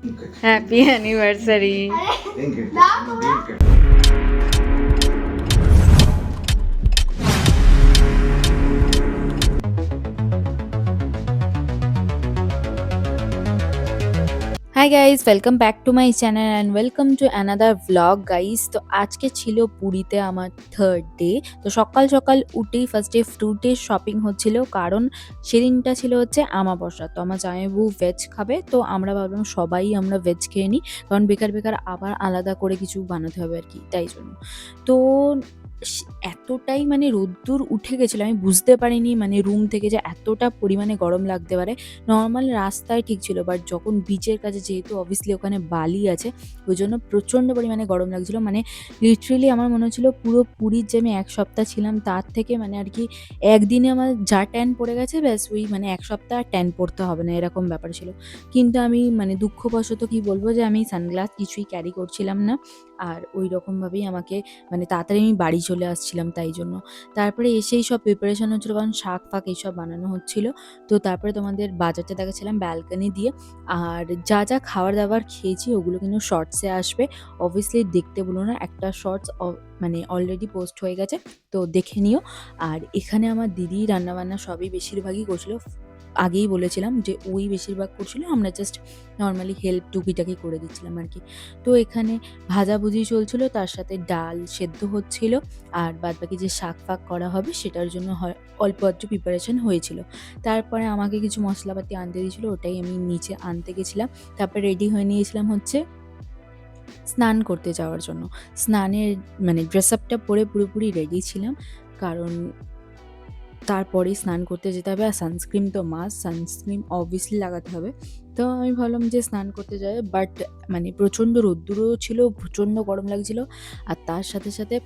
Okay. Happy hi guys welcome back to my channel and welcome to another vlog guys তো আজকে ছিল পুরীতে আমার থার্ড ডে তো সকাল সকাল উঠেই ফার্স্ট ফার্স্টে ফ্রুটের শপিং হচ্ছিল। কারণ সেদিনটা ছিল হচ্ছে আমাবস্যা। তো আমার জামাইবু ভেজ খাবে। তো আমরা ভাবলাম সবাই আমরা ভেজ খেয়ে নিই কারণ বেকার বেকার আবার আলাদা করে কিছু বানাতে হবে আর কি, তাই জন্য। তো এতটাই মানে রোদ্দুর উঠে গেছিল, আমি বুঝতে পারিনি মানে রুম থেকে যে এতটা পরিমাণে গরম লাগতে পারে। নর্মাল রাস্তায় ঠিক ছিল বাট যখন বিচের কাছে, যেহেতু অবভিয়াসলি ওখানে বালি আছে, ওই জন্য প্রচণ্ড পরিমাণে গরম লাগছিল। মানে লিটারেলি আমার মনে হচ্ছিল পুরো পুরীর যে আমি এক সপ্তাহ ছিলাম, তার থেকে মানে আর কি একদিনে আমার যা ট্যান পড়ে গেছে, ব্যাস ওই মানে এক সপ্তাহ ট্যান পড়তে হবে না, এরকম ব্যাপার ছিল। কিন্তু আমি মানে দুঃখবশত কি বলব যে আমি সানগ্লাস কিছুই ক্যারি করছিলাম না। আর ওই রকমভাবেই আমাকে মানে তাড়াতাড়ি আমি বাড়ি চলে আসছিলাম তাই জন্য। তারপরে এসেই সব প্রিপারেশন হচ্ছিল, কারণ শাক ফাক এইসব বানানো হচ্ছিল। তো তারপরে তোমাদের বাজারটা দেখাচ্ছিলাম ব্যালকানি দিয়ে। আর যা যা খাবার দাবার খেয়েছি, ওগুলো কিন্তু শর্টসে আসবে। অবভিয়াসলি দেখতে বলো না, একটা শর্টস মানে অলরেডি পোস্ট হয়ে গেছে, তো দেখে নিও। আর এখানে আমার দিদি, রান্নাবান্না সবই বেশিরভাগই করছিল। আগেই বলেছিলাম যে ওই বেশিরভাগ করছিল, আমরা জাস্ট নর্মালি হেল্প টুকিটাকি করে দিচ্ছিলাম আর কি। তো এখানে ভাজাভুজি চলছিল, তার সাথে ডাল সেদ্ধ হচ্ছিল, আর বাদবাকি যে শাক ফাক করা হবে সেটার জন্য অল্প একটু প্রিপারেশন হয়েছিল। তারপরে আমাকে কিছু মশলাপাতি আনতে দিয়েছিল, ওটাই আমি নিচে আনতে গেছিলাম। তারপরে রেডি হয়ে নিয়েছিলাম হচ্ছে স্নান করতে যাওয়ার জন্য। স্নানের মানে ড্রেস আপটা পরে পুরোপুরি রেডি ছিলাম, কারণ তারপরেই স্নান করতে যেতে হবে আর সানস্ক্রিন তো মাস সানস্ক্রিন অবভিয়াসলি লাগাতে হবে। তো আমি ভাবলাম যে স্নান করতে যাই বাট মানে প্রচণ্ড রোদ্দুরও ছিল, প্রচণ্ড গরম লাগছিল। আর তার সাথে সাথে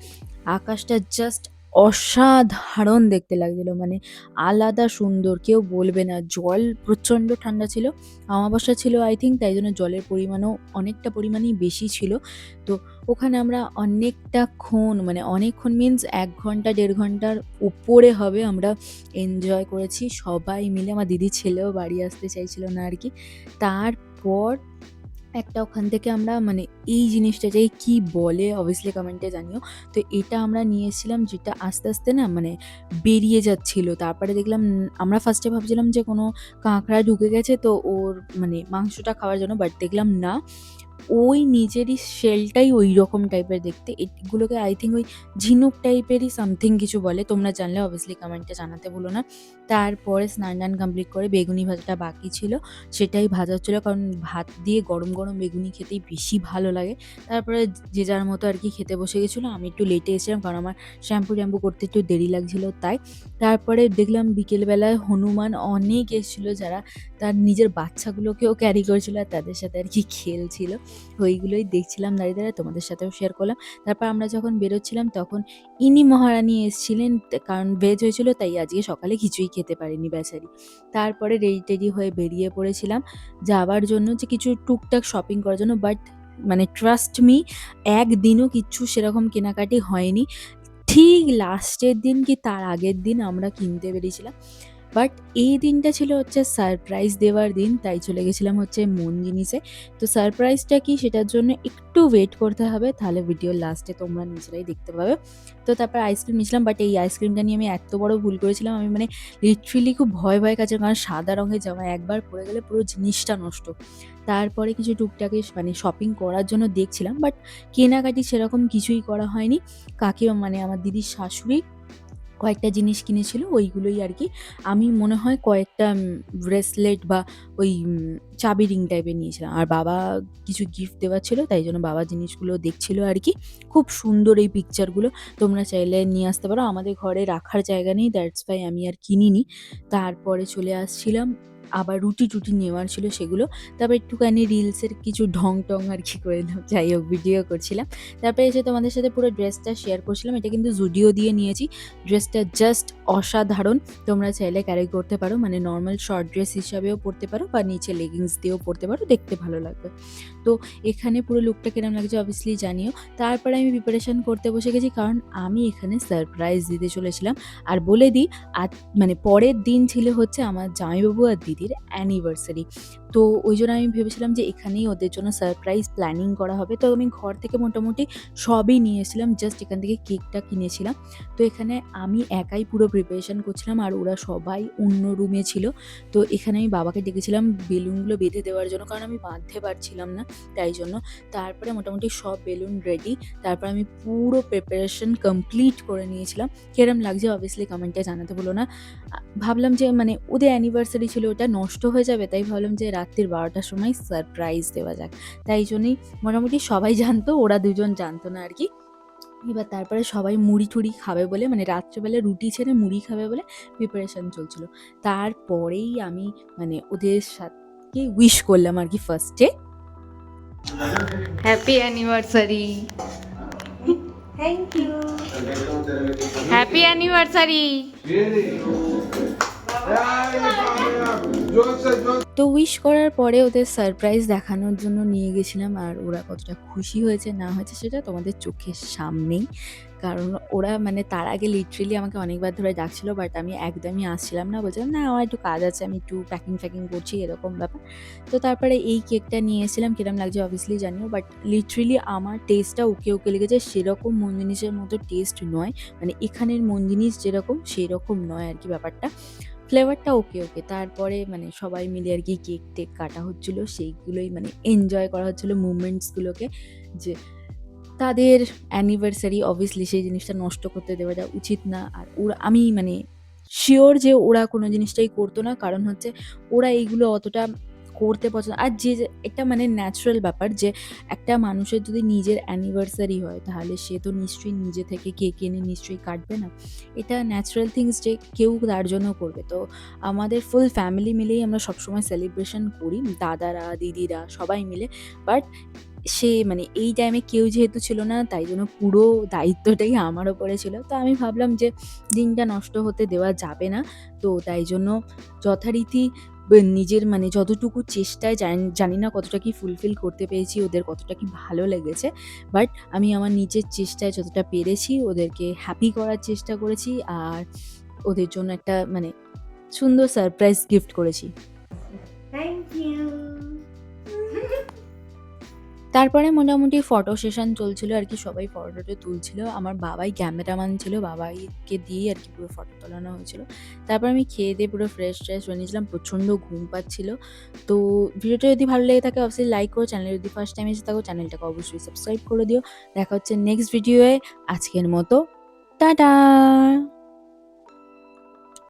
আকাশটা জাস্ট অসাধারণ দেখতে লাগছিল। মানে আলাদা সুন্দর, কেউ বলবে না। জল প্রচণ্ড ঠান্ডা ছিল, অমাবস্যা ছিল আই থিঙ্ক তাই জন্য জলের পরিমাণও অনেকটা পরিমাণেই বেশি ছিল। তো ওখানে আমরা অনেকটা ক্ষণ মানে অনেকক্ষণ মিন্স এক ঘণ্টা, দেড় ঘণ্টার উপরে হবে আমরা এনজয় করেছি। সবাই মিলে, আমার দিদি ছেলেও বাড়ি আসতে চাইছিল না আর কি। তারপর একটা ওখান থেকে আমরা মানে এই জিনিসটা যে কি বলে অবভিয়াসলি কমেন্টে জানিও। তো এটা আমরা নিয়ে এসেছিলাম যেটা আস্তে আস্তে না মানে বেরিয়ে যাচ্ছিল। তারপরে দেখলাম আমরা ফার্স্টে ভাবছিলাম যে কোনো কাঁকড়া ঢুকে গেছে তো ওর মানে মাংসটা খাওয়ার জন্য বাট দেখলাম না। ওই নিজেরই শেলটাই ওই রকম টাইপের দেখতে। এগুলোকে আই থিঙ্ক ওই ঝিনুক টাইপেরই সামথিং কিছু বলে। তোমরা জানলে অবভিয়াসলি কমেন্টে জানাতে ভুলো না। তারপরে স্নান টান কমপ্লিট করে বেগুনি ভাজাটা বাকি ছিল। সেটাই ভাজা হচ্ছিল কারণ ভাত দিয়ে গরম গরম বেগুনি খেতেই বেশি ভালো লাগে। তারপরে যে যার মতো আর কি খেতে বসে গেছিল, আমি একটু লেটে এসেছিলাম কারণ আমার শ্যাম্পু ট্যাম্পু করতে একটু দেরি লাগছিল তাই। তারপরে দেখলাম বিকেলবেলায় হনুমান অনেক এসেছিল যারা তার নিজের বাচ্চাগুলোকেও ক্যারি করেছিল আর তাদের সাথে আর কি খেলছিল। ওইগুলোই দেখছিলাম দাঁড়িয়ে দাঁড়িয়ে তোমাদের সাথেও শেয়ার করলাম। তারপর আমরা যখন বেরোচ্ছিলাম, তখন ইনি মহারানী এসেছিলেন কারণ ভেজ হয়েছিল, তাই আজকে সকালে কিছুই খেতে পারিনি, বেচারি। তারপরে রেডি টেডি হয়ে বেরিয়ে পড়েছিলাম যাওয়ার জন্য যে কিছু টুকটাক শপিং করার জন্য বাট মানে ট্রাস্ট মি একদিনও কিচ্ছু সেরকম কেনাকাটি হয়নি। ঠিক লাস্টের দিন কি তার আগের দিন আমরা কিনতে বেরিয়েছিলাম। বাট এই দিনটা ছিল হচ্ছে সারপ্রাইজ দেওয়ার দিন, তাই চলে গেছিলাম হচ্ছে মন জিনিসে তো সারপ্রাইজটা কি সেটার জন্য একটু ওয়েট করতে হবে, তাহলে ভিডিও লাস্টে তোমরা নিজেরাই দেখতে পাবে। তো তারপর আইসক্রিম নিয়েছিলাম বাট এই আইসক্রিমটা নিয়ে আমি এত বড় ভুল করেছিলাম, আমি মানে লিটারেলি খুব ভয় ভয় কাছে কারণ সাদা রঙের জামা একবার পরে গেলে পুরো জিনিসটা নষ্ট। তারপরে কিছু টুকটাকে মানে শপিং করার জন্য দেখছিলাম বাট কেনাকাটি সেরকম কিছুই করা হয়নি। কাকিমা মানে আমার দিদির শাশুড়ি কয়েকটা জিনিস কিনেছিল, ওইগুলোই আর কি আমি মনে হয় কয়েকটা ব্রেসলেট বা ওই চাবি রিং টাইপের নিয়েছিলাম। আর বাবা কিছু গিফট দেওয়ার ছিল, তাই জন্য বাবা জিনিসগুলো দেখছিল আর কি খুব সুন্দর এই পিকচারগুলো তোমরা চাইলে নিয়ে আসতে পারো। আমাদের ঘরে রাখার জায়গা নেই দ্যাটস ভাই আমি আর কিনিনি। তারপরে চলে আসছিলাম আবার রুটি টুটি নেওয়ার ছিল সেগুলো। তারপর একটুখানি রিলসের কিছু ঢং টং আর কি করে যাই হোক ভিডিও করছিলাম। তারপরে এসে তোমাদের সাথে পুরো ড্রেসটা শেয়ার করছিলাম। এটা কিন্তু জুডিও দিয়ে নিয়েছি। ড্রেসটা জাস্ট অসাধারণ। তোমরা চাইলে ক্যারি করতে পারো। মানে নর্মাল শর্ট ড্রেস হিসাবেও পরতে পারো বা নিচে লেগিংস দিয়েও পরতে পারো। দেখতে ভালো লাগবে। তো এখানে পুরো লুকটা কিরম লাগছে অবভিয়াসলি জানিও। তারপরে আমি প্রিপারেশন করতে বসে গেছি কারণ আমি এখানে সারপ্রাইজ দিতে চলেছিলাম। আর বলে দিই, আজ মানে পরের দিন ছিল হচ্ছে আমার জামাইবাবু আর দিদির অ্যানিভার্সারি তো ওই জন্য আমি ভেবেছিলাম যে এখানেই ওদের জন্য সারপ্রাইজ প্ল্যানিং করা হবে। তো আমি ঘর থেকে মোটামুটি সবই নিয়ে এসেছিলাম জাস্ট এখান থেকে কেকটা কিনেছিলাম। তো এখানে আমি একাই পুরো প্রিপারেশন করছিলাম আর ওরা সবাই অন্য রুমে ছিল। তো এখানে আমি বাবাকে ডেকেছিলাম বেলুনগুলো বেঁধে দেওয়ার জন্য, কারণ আমি বাঁধতে পারছিলাম না, তাই জন্য। তারপরে মোটামুটি সব বেলুন রেডি তারপর আমি পুরো প্রিপারেশন কমপ্লিট করে নিয়েছিলাম। কিরম লাগছে অবভিয়াসলি কমেন্টে জানাতে বলো না। ভাবলাম যে মানে ওদের অ্যানিভার্সারি ছিল, ওটা নষ্ট হয়ে যাবে, তাই ভাবলাম যে রাত্রির বারোটার সময় সারপ্রাইজ দেওয়া যাক। তাই জন্যই মোটামুটি সবাই জানতো ওরা দুজন জানতো না আর কি। এবার তারপরে সবাই মুড়ি টুড়ি খাবে বলে মানে রাত্রেবেলা রুটি ছেড়ে মুড়ি খাবে বলে প্রিপারেশন চলছিল। তারপরেই আমি মানে ওদের সাথে উইশ করলাম আর কি ফার্স্টে happy anniversary thank you happy anniversary তো উইশ করার পরে ওদের সারপ্রাইজ দেখানোর জন্য নিয়ে গেছিলাম, আর ওরা কতটা খুশি হয়েছে, না হয়েছে সেটা তোমাদের চোখের সামনেই। কারণ ওরা মানে তার আগে লিটারেলি আমাকে অনেকবার ধরে ডাকছিল বাট আমি একদমই আসছিলাম না। বলছিলাম, না, আমার একটু কাজ আছে, আমি একটু প্যাকিং ফ্যাকিং করছি, এরকম ব্যাপার। তো তারপরে এই কেকটা নিয়ে এসেছিলাম, কিরম লাগছে অবভিয়াসলি জানিও বাট লিটারেলি আমার টেস্টটা ওকে ওকে লেগেছে, সেরকম মন জিনিসের মতো টেস্ট নয়। মানে এখানের মন জিনিস যেরকম, সেরকম নয় আর কি ব্যাপারটা। ফ্লেভারটা ওকে ওকে তারপরে মানে সবাই মিলে আর কি কেক টেক কাটা হচ্ছিল। সেইগুলোই মানে এনজয় করা হচ্ছিল মুভমেন্টসগুলোকে যে তাদের অ্যানিভার্সারি অবভিয়াসলি সেই জিনিসটা নষ্ট করতে দেওয়াটা উচিত না। আর ওরা আমি মানে শিওর যে ওরা কোনো জিনিসটাই করতো না। কারণ হচ্ছে ওরা এইগুলো অতটা করতে পছন্দ, আর যে একটা মানে ন্যাচারাল ব্যাপার যে একটা মানুষের যদি নিজের অ্যানিভার্সারি হয়, তাহলে সে তো নিশ্চয়ই নিজে থেকে কেক এনে নিশ্চয়ই কাটবে না। এটা ন্যাচারাল থিংস যে কেউ তার জন্য করবে। তো আমাদের ফুল ফ্যামিলি মিলেই আমরা সবসময় সেলিব্রেশন করি, দাদারা, দিদিরা, সবাই মিলে। বাট সে মানে এই টাইমে কেউ যেহেতু ছিল না, তাই জন্য পুরো দায়িত্বটাই আমার ওপরে ছিল। তো আমি ভাবলাম যে দিনটা নষ্ট হতে দেওয়া যাবে না। তো তাই জন্য যথারীতি নিজের মানে যতটুকু চেষ্টায় জানি না কতটা কি ফুলফিল করতে পেরেছি, ওদের কতটা কি ভালো লেগেছে বাট আমি আমার নিজের চেষ্টায় যতটা পেরেছি, ওদেরকে হ্যাপি করার চেষ্টা করেছি, আর ওদের জন্য একটা মানে সুন্দর সারপ্রাইজ গিফট করেছি। তারপরে মোটামুটি ফটো সেশন চলছিল আর কি, সবাই ফটোটা তুলছিল। আমার বাবাই ক্যামেরাম্যান ছিল, বাবাইকে দিয়েই আর কি পুরো ফটো তোলানো হয়েছিল। তারপর আমি খেয়ে দিয়ে পুরো ফ্রেশ ট্রেশ হয়ে নিয়েছিলাম, প্রচণ্ড ঘুম পাচ্ছিল। তো ভিডিওটা যদি ভালো লেগে থাকে অবশ্যই লাইক করো চ্যানেল যদি ফার্স্ট টাইম এসে থাকো চ্যানেলটাকে অবশ্যই সাবস্ক্রাইব করে দিও। দেখা হচ্ছে নেক্সট ভিডিওয়ে আজকের মতো, টাটা!